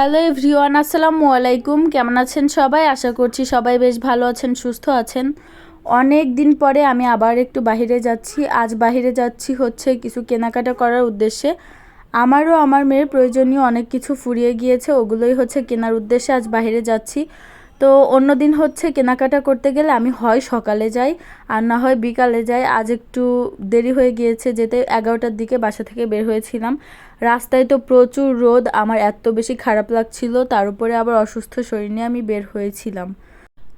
Hello everyone, আসসালামু আলাইকুম। কেমন আছেন সবাই? আশা করছি সবাই বেশ ভালো আছেন, সুস্থ আছেন। অনেক দিন পরে আমি আবার একটু বাহিরে যাচ্ছি। আজ বাহিরে যাচ্ছি হচ্ছে কিছু কেনাকাটা করার উদ্দেশ্যে। আমারও, আমার মেয়ের প্রয়োজনীয় অনেক কিছু ফুরিয়ে গিয়েছে, ওগুলোই হচ্ছে কেনার উদ্দেশ্যে আজ বাহিরে যাচ্ছি। তো অন্য দিন হচ্ছে কেনাকাটা করতে গেলে আমি হয় সকালে যাই, আর না হয় বিকালে যাই। আজ একটু দেরি হয়ে গিয়েছে যেতে, এগারোটার দিকে বাসা থেকে বের হয়েছিলাম। রাস্তায় তো প্রচুর রোদ, আমার এত বেশি খারাপ লাগছিল, তার উপরে আবার অসুস্থ শরীর নিয়ে আমি বের হয়েছিলাম।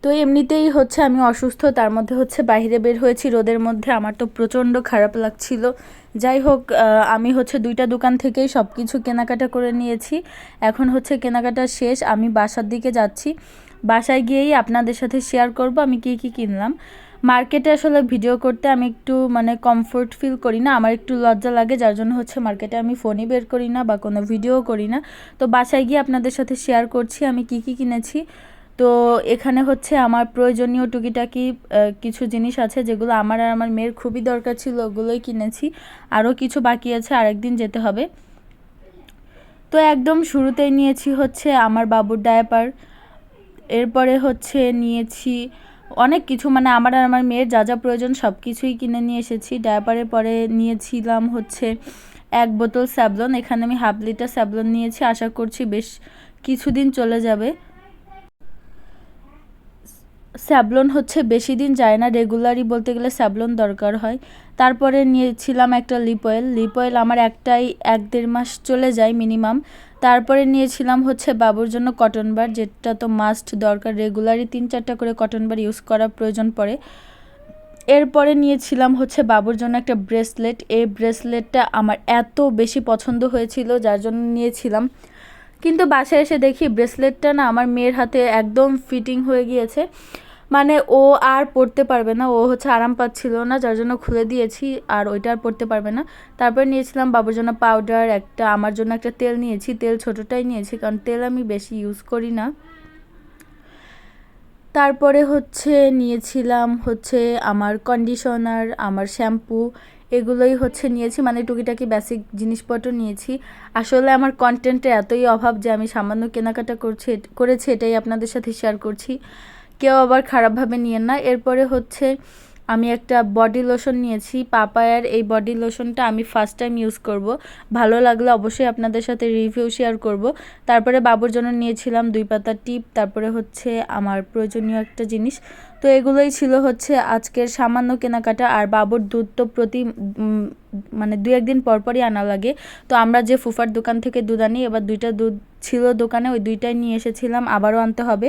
তো এমনিতেই হচ্ছে আমি অসুস্থ, তার মধ্যে হচ্ছে বাইরে বের হয়েছি, রোদের মধ্যে আমার তো প্রচণ্ড খারাপ লাগছিল। যাই হোক আমি হচ্ছে দুইটা দোকান থেকেই সব কিছু কেনাকাটা করে নিয়েছি। এখন হচ্ছে কেনাকাটা শেষ, আমি বাসার দিকে যাচ্ছি। বাসায় গিয়েই আপনাদের সাথে শেয়ার করব, আমি কী কী কিনলাম। মার্কেটে আসলে ভিডিও করতে আমি একটু মানে কমফোর্ট ফিল করি না, আমার একটু লজ্জা লাগে, যার জন্য হচ্ছে মার্কেটে আমি ফোনই বের করি না বা কোনো ভিডিও করি না। তো বাসায় গিয়ে আপনাদের সাথে শেয়ার করছি, আমি কি কি কিনেছি। তো এখানে হচ্ছে আমার প্রয়োজনীয় টুকিটাকি কিছু জিনিস আছে যেগুলো আমার আর আমার মেয়ের খুবই দরকার ছিল, ওগুলোই কিনেছি। আরও কিছু বাকি আছে, আরেকদিন যেতে হবে। তো একদম শুরুতেই নিয়েছি হচ্ছে আমার বাবুর ডায়াপার। এরপরে হচ্ছে নিয়েছি অনেক কিছু মানে আমার আর আমার মেয়ের যা যা প্রয়োজন সব কিছুই কিনে নিয়ে এসেছি। ডায়াপারের পরে নিয়েছিলাম হচ্ছে এক বোতল স্যাবলন। এখানে আমি হাফ লিটার স্যাবলন নিয়েছি। আশা করছি বেশ কিছুদিন চলে যাবে। স্যাবলন হচ্ছে, বেশি দিন যায় না রেগুলারই বলতে গেলে স্যাবলন দরকার হয়। তারপরে নিয়েছিলাম একটা লিপ অয়েল। লিপ অয়েল আমার একটাই, এক দেড় মাস চলে যায় মিনিমাম। তারপরে নিয়েছিলাম হচ্ছে বাবুর জন্য কটন বার, যেটা তো মাস্ট দরকার। রেগুলারই তিন চারটা করে কটন বার ইউজ করার প্রয়োজন পড়ে। এরপরে নিয়েছিলাম হচ্ছে বাবুর জন্য একটা ব্রেসলেট। এই ব্রেসলেটটা আমার এত বেশি পছন্দ হয়েছিল, যার জন্য নিয়েছিলাম। কিন্তু বাসায় এসে দেখি ব্রেসলেটটা না আমার মেয়ের হাতে একদম ফিটিং হয়ে গিয়েছে। মানে ও আর পড়তে পারবে না, ও হচ্ছে আরাম পাচ্ছিল না, যার জন্য খুলে দিয়েছি আর ওইটা আর পড়তে পারবে না। তারপর নিয়েছিলাম বাবুর জন্য পাউডার একটা আমার জন্য একটা তেল নিয়েছি, তেল ছোটোটাই নিয়েছি কারণ তেল আমি বেশি ইউজ করি না। তারপরে হচ্ছে নিয়েছিলাম হচ্ছে আমার কন্ডিশনার আমার শ্যাম্পু এগুলোই হচ্ছে নিয়েছি মানে টুকিটাকি বেসিক জিনিসপত্র নিয়েছি। আসলে আমার কন্টেন্টের এতই অভাব যে আমি সামান্য কেনাকাটা করছি করেছি এটাই আপনাদের সাথে শেয়ার করছি। কেউ আবার খারাপভাবে নিয়ে না। এরপরে হচ্ছে আমি একটা বডি লোশন নিয়েছি, পাপায়ার। এই বডি লোশনটা আমি ফার্স্ট টাইম ইউজ করব। ভালো লাগলে অবশ্যই আপনাদের সাথে রিভিউ শেয়ার করব। তারপরে বাবুর জন্য নিয়েছিলাম দুই পাতা টিপ তারপরে হচ্ছে আমার প্রয়োজনীয় একটা জিনিস। তো এগুলোই ছিল হচ্ছে আজকের সামান্য কেনাকাটা আর বাবুর দুধ তো প্রতি মানে দু একদিন পরপরই আনা লাগে। তো আমরা যে ফুফার দোকান থেকে দুধ আনি, এবার দুইটা দুধ ছিল দোকানে, ওই দুইটাই নিয়ে এসেছিলাম, আবারও আনতে হবে।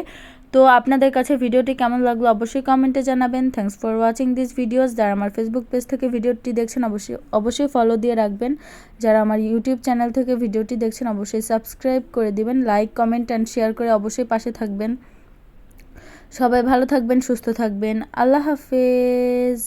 তো আপনাদের কাছে ভিডিওটি কেমন লাগল অবশ্যই কমেন্টে জানাবেন। Thanks for watching this videos যারা আমার ফেসবুক পেজ থেকে ভিডিওটি দেখছেন, অবশ্যই অবশ্যই ফলো দিয়ে রাখবেন। যারা আমার ইউটিউব চ্যানেল থেকে ভিডিওটি দেখছেন, অবশ্যই সাবস্ক্রাইব করে দিবেন। লাইক কমেন্ট অ্যান্ড শেয়ার করে অবশ্যই পাশে থাকবেন। সবাই ভালো থাকবেন, সুস্থ থাকবেন। আল্লাহ হাফেজ।